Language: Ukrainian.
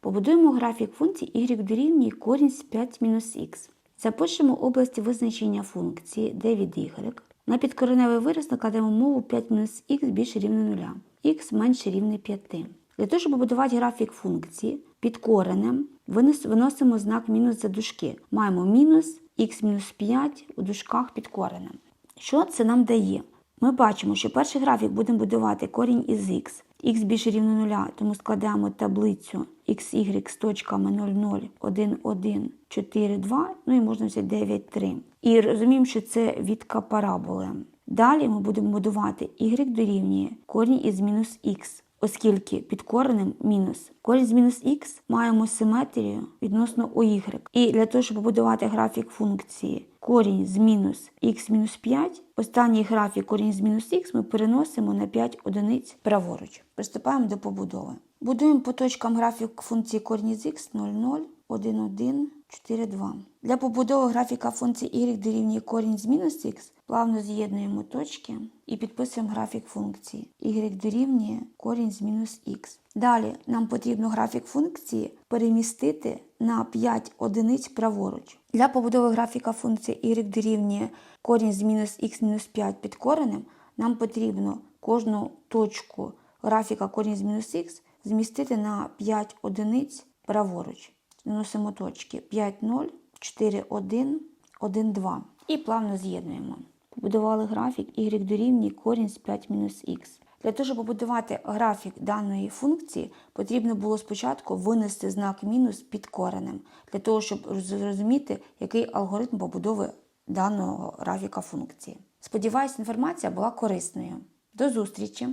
Побудуємо графік функції y дорівнює корінь з 5 мінус х. Запишемо області визначення функції d від y. На підкореневий вираз накладемо мову 5 мінус х більше рівне 0, х менше рівне 5. Для того, щоб побудувати графік функції, під коренем виносимо знак мінус за дужки. Маємо мінус х мінус 5 у дужках під коренем. Що це нам дає? Ми бачимо, що перший графік будемо будувати корінь із х. х більше рівно 0, тому складаємо таблицю xy з точками 0, 0, 1, 1, 4, 2, ну і можна взяти 9, 3. І розуміємо, що це відка параболи. Далі ми будемо будувати y дорівнює корінь із мінус х, оскільки під коренем мінус. Корінь з мінус х маємо симетрію відносно у y. І для того, щоб побудувати графік функції корінь з мінус х мінус 5, останній графік корінь з мінус х ми переносимо на 5 одиниць праворуч. Приступаємо до побудови. Будуємо по точкам графік функції корінь з х 0, 0, 1, 1, 4, 2. Для побудови графіка функції y дорівнює корінь з мінус х, плавно з'єднуємо точки і підписуємо графік функції. y дорівнює корінь з мінус х. Далі нам потрібно графік функції перемістити на 5 одиниць праворуч. Для побудови графіка функції y дорівнює корінь з мінус х мінус 5 під коренем, нам потрібно кожну точку графіка корінь з мінус х змістити на 5 одиниць праворуч. Наносимо точки 5, 0, 4, 1, 1, 2 і плавно з'єднуємо. Побудували графік y дорівнює корінь з 5 мінус х. Для того, щоб побудувати графік даної функції, потрібно було спочатку винести знак мінус під коренем, для того, щоб зрозуміти, який алгоритм побудови даного графіка функції. Сподіваюсь, інформація була корисною. До зустрічі!